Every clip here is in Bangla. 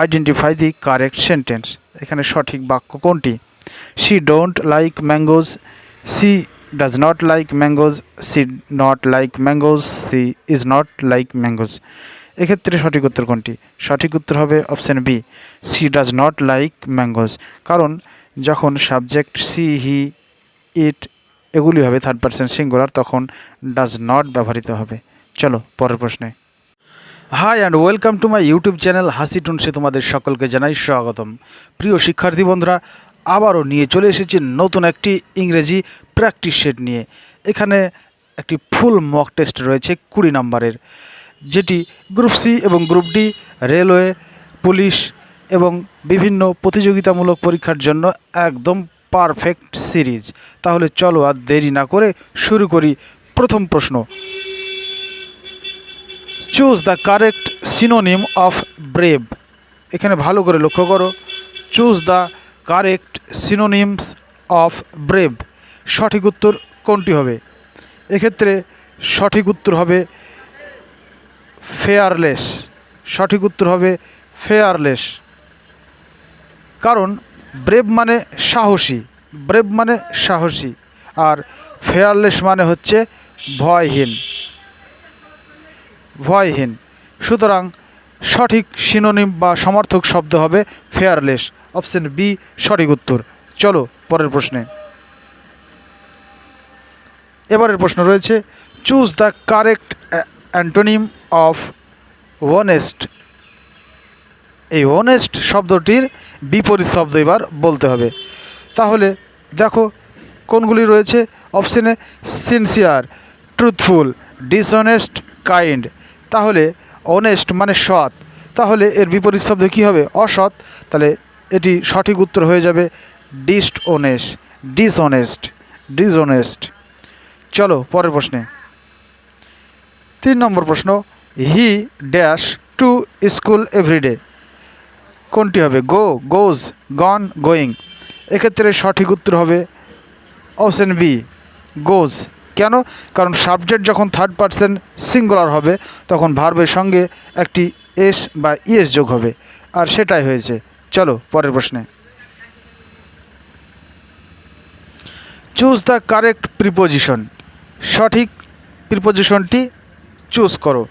আইডেন্টিফাই দি কারেক্ট সেন্টেন্স এখানে সঠিক বাক্য কোনটি? She don't like mangoes she does not like mangoes she not like mangoes she is not like mangoes এক্ষেত্রে সঠিক উত্তর কোনটি? সঠিক উত্তর হবে option B she does not like mangoes কারণ যখন সাবজেক্ট সি হি ইট এগুলি হবে থার্ড পার্সন সিঙ্গুলার তখন ডাজ নট ব্যবহৃত হবে। চলো, পরের প্রশ্নে। Hi and welcome to my YouTube channel হাসি টুনসে তোমাদের সকলকে জানাই স্বাগতম। প্রিয় শিক্ষার্থী বন্ধুরা, আবারও নিয়ে চলে এসেছি নতুন একটি ইংরেজি প্র্যাকটিস সেট নিয়ে। এখানে একটি ফুল মক টেস্ট রয়েছে কুড়ি নম্বরের, যেটি গ্রুপ সি এবং গ্রুপ ডি রেলওয়ে পুলিশ এবং বিভিন্ন প্রতিযোগিতামূলক পরীক্ষার জন্য একদম পারফেক্ট সিরিজ তাহলে চলো আর দেরি না করে শুরু করি প্রথম প্রশ্ন। Choose the correct synonym of brave এখানে ভালো করে লক্ষ্য করো। Choose the correct synonyms of brave সঠিক উত্তর কোনটি হবে? এক্ষেত্রে সঠিক উত্তর হবে ফেয়ারলেস সঠিক উত্তর হবে ফেয়ারলেস কারণ ব্রেভ মানে সাহসী। ব্রেভ মানে সাহসী। আর ফেয়ারলেস মানে হচ্ছে ভয়হীন। ভয়হীন। সুতরাং সঠিক সিনোনিম বা সমর্থক শব্দ হবে ফেয়ারলেস অপশন বি সঠিক উত্তর। চলো পরের প্রশ্নে। এবারের প্রশ্ন রয়েছে choose the correct antonym of honest এই ওনেস্ট শব্দটির বিপরীত শব্দ এবার বলতে হবে। তাহলে দেখো কোনগুলি রয়েছে। অপশনে সিনসিয়ার ট্রুথফুল ডিসঅনেস্ট কাইন্ড তাহলে অনেস্ট মানে সৎ, তাহলে এর বিপরীত শব্দ কী হবে? অসৎ, তাহলে এটি সঠিক উত্তর হয়ে যাবে ডিস্ট অনেস্ট ডিসঅনেস্ট ডিসঅনেস্ট চলো পরের প্রশ্নে। তিন নম্বর প্রশ্ন he dash to school every day কোনটি হবে? গো গোজ গন গোয়িং এক্ষেত্রে সঠিক উত্তর হবে অপশন বি গোজ কেন? কারণ সাবজেক্ট যখন থার্ড পার্সন সিঙ্গুলার হবে, তখন ভার্বের সঙ্গে একটি এস বা ইএস যোগ হবে। আর সেটাই হয়েছে। চলো, পরের প্রশ্নে। চুজ দ্য কারেক্ট প্রিপোজিশন সঠিক প্রিপোজিশনটি চুজ করো।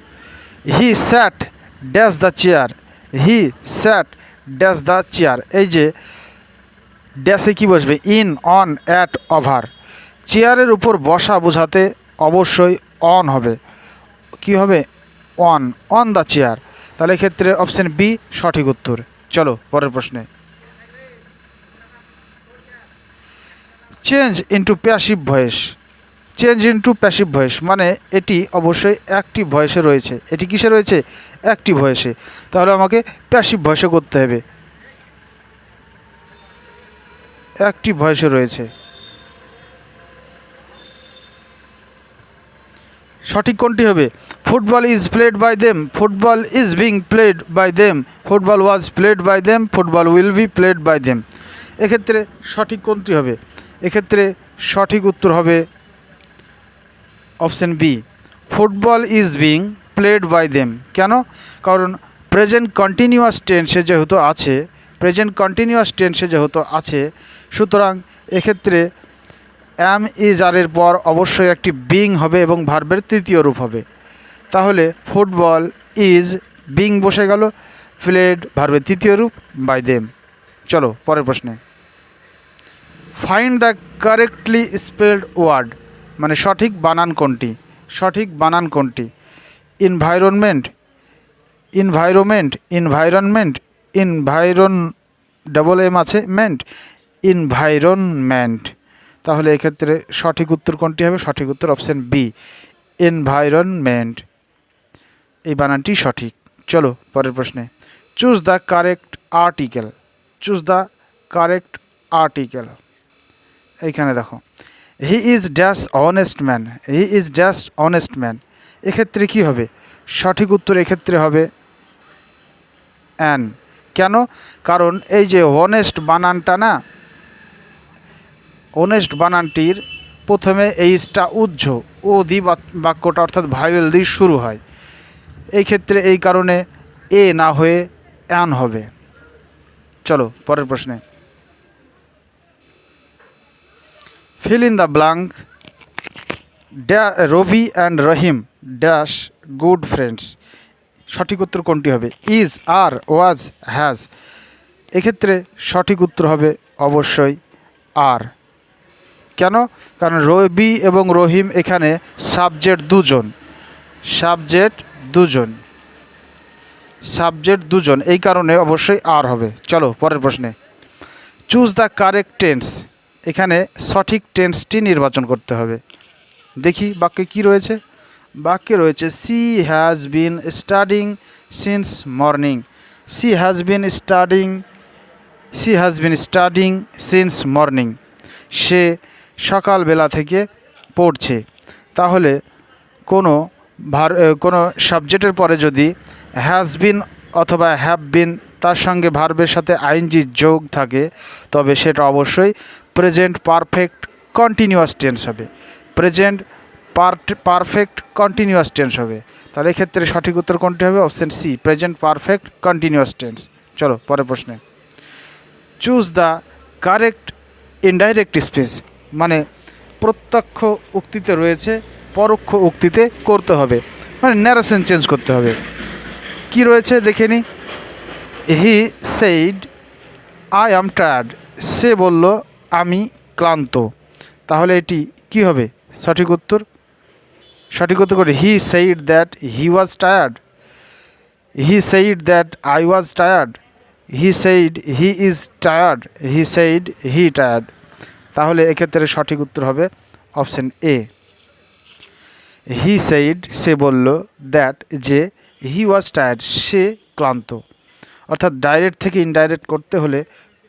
He sat dash the chair he sat dash the chair এই যে ড্যাশে কি বসবে? ইন অন অ্যাট ওভার চেয়ারের উপর বসা বোঝাতে অবশ্যই অন হবে। কি হবে? অন অন দ্য চেয়ার তাহলে এক্ষেত্রে অপশন বি সঠিক উত্তর। চলো, পরের প্রশ্নে। Change into passive voice change into passive voice মানে এটি অবশ্যই অ্যাক্টিভ ভয়েসে রয়েছে। এটি কিসে রয়েছে? অ্যাক্টিভ ভয়েসে তাহলে আমাকে প্যাসিভ ভয়েসে করতে হবে। অ্যাক্টিভ ভয়েসে রয়েছে। সঠিক কোনটি হবে? Football is played by them football is being played by them football was played by them football will be played by them এক্ষেত্রে সঠিক কোনটি হবে? এক্ষেত্রে সঠিক উত্তর হবে option B. Football is being played by them কেন? কারণ প্রেজেন্ট কন্টিনিউয়াস টেন্সে যেহেতু আছে প্রেজেন্ট কন্টিনিউয়াস টেন্সে যেহেতু আছে, সুতরাং এক্ষেত্রে অ্যাম ইজ আরের পর অবশ্যই একটি বিং হবে এবং ভার্বের তৃতীয় রূপ হবে। তাহলে ফুটবল ইজ বিং বসে গেল প্লেড ভার্বের তৃতীয় রূপ বাই দেম। চলো, পরের প্রশ্নে। Find the correctly spelled word মানে সঠিক বানান কোনটি? সঠিক বানান কোনটি? Environment environment environment environ double M আছে মেন্ট ইনভাইরনমেন্ট তাহলে এক্ষেত্রে সঠিক উত্তর কোনটি হবে? সঠিক উত্তর অপশান বি এনভায়রনমেন্ট এই বানানটি সঠিক। চলো, পরের প্রশ্নে। Choose the correct article choose the correct article এইখানে দেখো। He is dash honest man he is dash honest man এক্ষেত্রে কি হবে? সঠিক উত্তর এক্ষেত্রে হবে অ্যান কেন? কারণ এই যে অনেস্ট বানানটা না অনেস্ট বানানটির প্রথমে এইচটা উজ্জ ও দি বাক্যটা অর্থাৎ ভাইবেল দিয়ে শুরু হয়। এই ক্ষেত্রে এই কারণে এ না হয়ে অ্যান হবে। চলো, পরের প্রশ্নে। Fill in the blank ড্যা, Rabi and Rahim dash good friends. সঠিক উত্তর কোনটি হবে? Is, are, was, has. এক্ষেত্রে সঠিক উত্তর হবে অবশ্যই আর। কেন? কারণ রবি এবং রহিম এখানে সাবজেক্ট দুজন। সাবজেক্ট দুজন। সাবজেক্ট দুজন। এই কারণে অবশ্যই আর হবে। চলো, পরের প্রশ্নে। চুজ দ্য কারেক্ট টেন্স এখানে সঠিক টেন্সটি নির্বাচন করতে হবে। দেখি বাক্যে কি রয়েছে। বাক্যে রয়েছে she has been studying since morning she has been studying she has been studying since morning সে সকালবেলা থেকে পড়ছে। তাহলে কোনো ভার কোনো সাবজেক্টের পরে যদি হ্যাজ বিন অথবা হ্যাভ বিন তার সঙ্গে ভার্বের সাথে আইনজি যোগ থাকে, তবে সেটা অবশ্যই প্রেজেন্ট পারফেক্ট কন্টিনিউয়াস টেন্স হবে। প্রেজেন্ট পারফেক্ট কন্টিনিউয়াস টেন্স হবে। তাহলে এক্ষেত্রে সঠিক উত্তর কোনটি হবে? Option C present perfect continuous tense চলো, পরের প্রশ্নে। Choose the correct indirect speech মানে প্রত্যক্ষ উক্তিতে রয়েছে, পরোক্ষ উক্তিতে করতে হবে। মানে ন্যারেশন চেঞ্জ করতে হবে। কি রয়েছে দেখে নি? He said I am tired সে বলল, আমি ক্লান্ত। তাহলে এটি কি হবে? সঠিক উত্তর? সঠিক উত্তর করে he said that he was tired he said that I was tired he said he is tired he said he tired তাহলে এক্ষেত্রে সঠিক উত্তর হবে অপশন এ হি সেইড সে বলল দ্যাট যে হি ওয়াজ টায়ার্ড সে ক্লান্ত। অর্থাৎ ডাইরেক্ট থেকে ইনডাইরেক্ট করতে হলে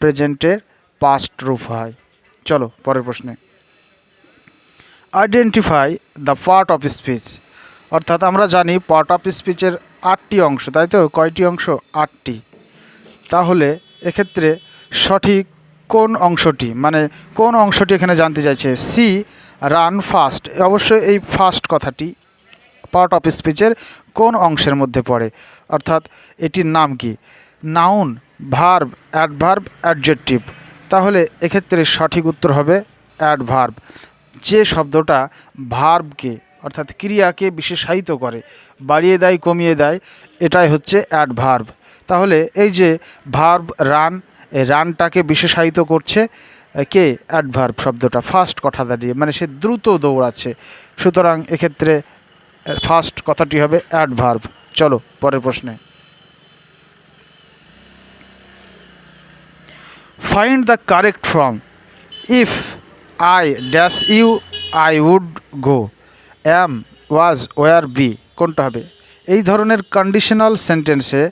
প্রেজেন্টের পাস্ট রূপ হয়। চলো, পরের প্রশ্নে। Identify the part of speech অর্থাৎ আমরা জানি পার্ট অফ স্পিচের আটটি অংশ, তাই তো? কয়টি অংশ? আটটি। তাহলে এক্ষেত্রে সঠিক কোন অংশটি? মানে কোন অংশটি এখানে জানতে চাইছে? She, run fast. অবশ্যই এই ফাস্ট কথাটি, পার্ট অফ স্পিচের কোন অংশের মধ্যে পড়ে? অর্থাৎ এটির নাম কি? Noun, verb, adverb, adjective. তাহলে এক্ষেত্রে সঠিক উত্তর হবে অ্যাডভার্ব। যে শব্দটা ভার্বকে, অর্থাৎ ক্রিয়াকে বিশেষায়িত করে, বাড়িয়ে দেয়, কমিয়ে দেয়, এটাই হচ্ছে অ্যাডভার্ব। তাহলে এই যে ভার্ব, রান রানটাকে বিশেষায়িত করছে কে? অ্যাডভার্ব শব্দটা ফার্স্ট কথা দাঁড়িয়ে মানে সে দ্রুত দৌড়াচ্ছে। সুতরাং এক্ষেত্রে ফার্স্ট কথাটি হবে অ্যাডভার্ব চলো, পরের প্রশ্নে। Find the correct form if I dash you I would go am was were be কোনটা হবে? এই ধরনের কন্ডিশনাল সেন্টেন্সে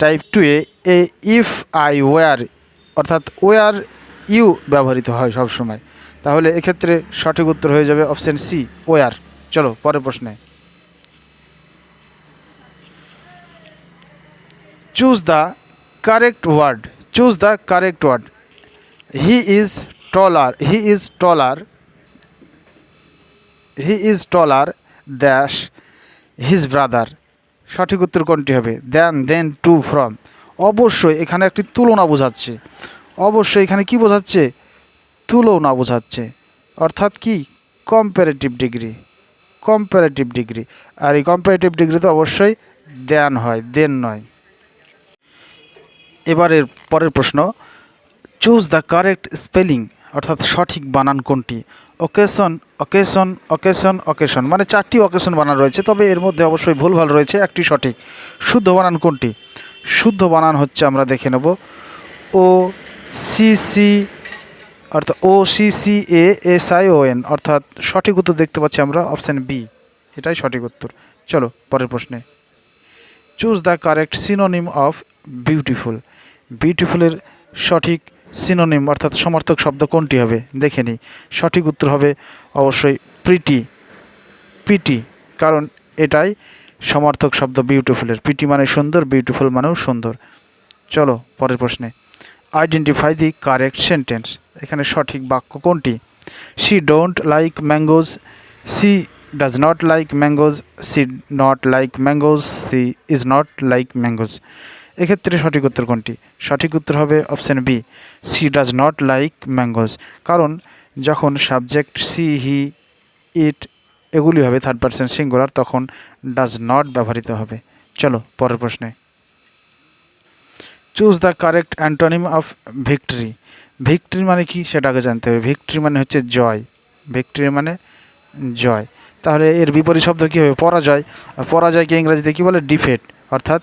type two A A if I were অর্থাৎ ওয়ার ইউ ব্যবহৃত হয় সব সময় তাহলে এক্ষেত্রে সঠিক উত্তর হয়ে যাবে অপশন সি ওয়ার চলো, পরের প্রশ্নে। Choose the correct word choose the correct word he is taller he is taller he is taller dash his brother সঠিক উত্তর কোনটি হবে? দেন দেন টু ফ্রম অবশ্যই এখানে একটি তুলনা বোঝাচ্ছে। অবশ্যই এখানে কি বোঝাচ্ছে? তুলনা বোঝাচ্ছে। অর্থাৎ কি? কম্পারেটিভ ডিগ্রি কম্পারেটিভ ডিগ্রি আর এই কম্পারেটিভ ডিগ্রিতে অবশ্যই দেন হয় দেন নয়। এবারের পরের প্রশ্ন। চুজ দ্য কারেক্ট স্পেলিং অর্থাৎ সঠিক বানান কোনটি? অকেশন অকেশন অকেশন অকেশন মানে চারটি অকেশন বানান রয়েছে, তবে এর মধ্যে অবশ্যই ভুলভাল রয়েছে, একটি সঠিক। শুদ্ধ বানান কোনটি? শুদ্ধ বানান হচ্ছে আমরা দেখে নেব। ও সি সি অর্থাৎ O C C A S I O N অর্থাৎ সঠিক উত্তর দেখতে পাচ্ছি আমরা অপশান বি এটাই সঠিক উত্তর। চলো, পরের প্রশ্নে। Choose the correct synonym of beautiful বিউটিফুলের সঠিক সিনোনিম, অর্থাৎ সমর্থক শব্দ কোনটি হবে? দেখে নিই। সঠিক উত্তর হবে অবশ্যই প্রিটি পিটি কারণ এটাই সমর্থক শব্দ বিউটিফুলের পিটি মানে সুন্দর বিউটিফুল মানেও সুন্দর। চলো, পরের প্রশ্নে। আইডেন্টিফাই দি কারেক্ট সেন্টেন্স এখানে সঠিক বাক্য কোনটি? She don't like mangoes she does not like mangoes she not like mangoes she is not like mangoes এক্ষেত্রে সঠিক উত্তর কোনটি? সঠিক উত্তর হবে option B she does not like mangoes কারণ যখন সাবজেক্ট সি হি ইট এগুলি হবে থার্ড পার্সন সিঙ্গুলার তখন ডাজ নট ব্যবহৃত হবে। চলো, পরের প্রশ্নে। Choose the correct antonym of victory victory মানে কি সেটা আগে জানতে হবে। ভিক্টরি মানে হচ্ছে জয়। ভিক্টরি মানে জয়। তাহলে এর বিপরীত শব্দ কী হবে? পরাজয়। পরাজয়কে ইংরেজিতে কী বলে? ডিফেট অর্থাৎ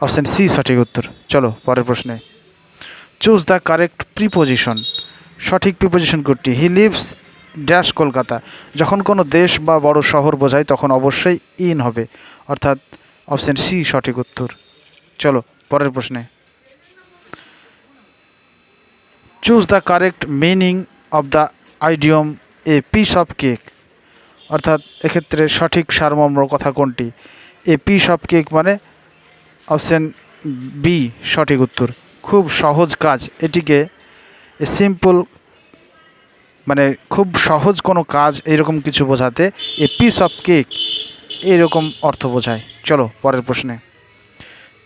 অপশান সি সঠিক উত্তর। চলো, পরের প্রশ্নে। চুজ দ্য কারেক্ট প্রিপোজিশন সঠিক প্রিপোজিশন কোডটি। He lives dash Kolkata. যখন কোনো দেশ বা বড় শহর বোঝায়, তখন অবশ্যই ইন হবে। অর্থাৎ অপশান সি সঠিক উত্তর। চলো, পরের প্রশ্নে। Choose the correct meaning of the idiom a piece of cake অর্থাৎ এক্ষেত্রে সঠিক সারমর্ম কথা কোনটি? এ পিস অফ কেক মানে অপশান বি সঠিক উত্তর। খুব সহজ কাজ। এটিকে সিম্পল মানে খুব সহজ কোনো কাজ এরকম কিছু বোঝাতে এ পিস অফ কেক এরকম অর্থ বোঝায়। চলো, পরের প্রশ্নে।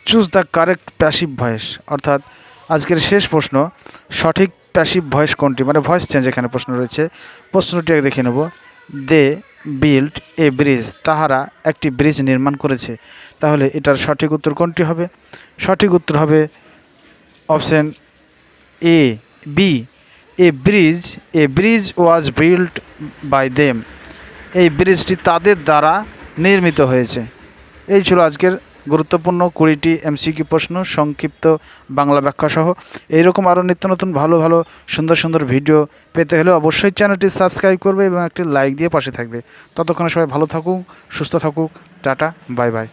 Choose the correct passive voice অর্থাৎ আজকের শেষ প্রশ্ন, সঠিক প্যাসিভ ভয়েস কোনটি? মানে ভয়েস চেঞ্জ এখানে প্রশ্ন রয়েছে। প্রশ্নটি আগে দেখে নেব। দে বিল্ড এ ব্রিজ তাহারা একটি ব্রিজ নির্মাণ করেছে। তাহলে এটার সঠিক উত্তর কোনটি হবে? সঠিক উত্তর হবে option A B a bridge a bridge was build by them এই ব্রিজটি তাদের দ্বারা নির্মিত হয়েছে। এই ছিল আজকের গুরুত্বপূর্ণ কুড়িটি এমসিকিউ প্রশ্ন, সংক্ষিপ্ত বাংলা ব্যাখ্যা সহ এইরকম আরও নিত্য নতুন ভালো ভালো, সুন্দর সুন্দর ভিডিও পেতে হলে অবশ্যই চ্যানেলটি সাবস্ক্রাইব করবে এবং একটি লাইক দিয়ে পাশে থাকবে। ততক্ষণে সবাই ভালো থাকুক, সুস্থ থাকুক। Tata, bye bye.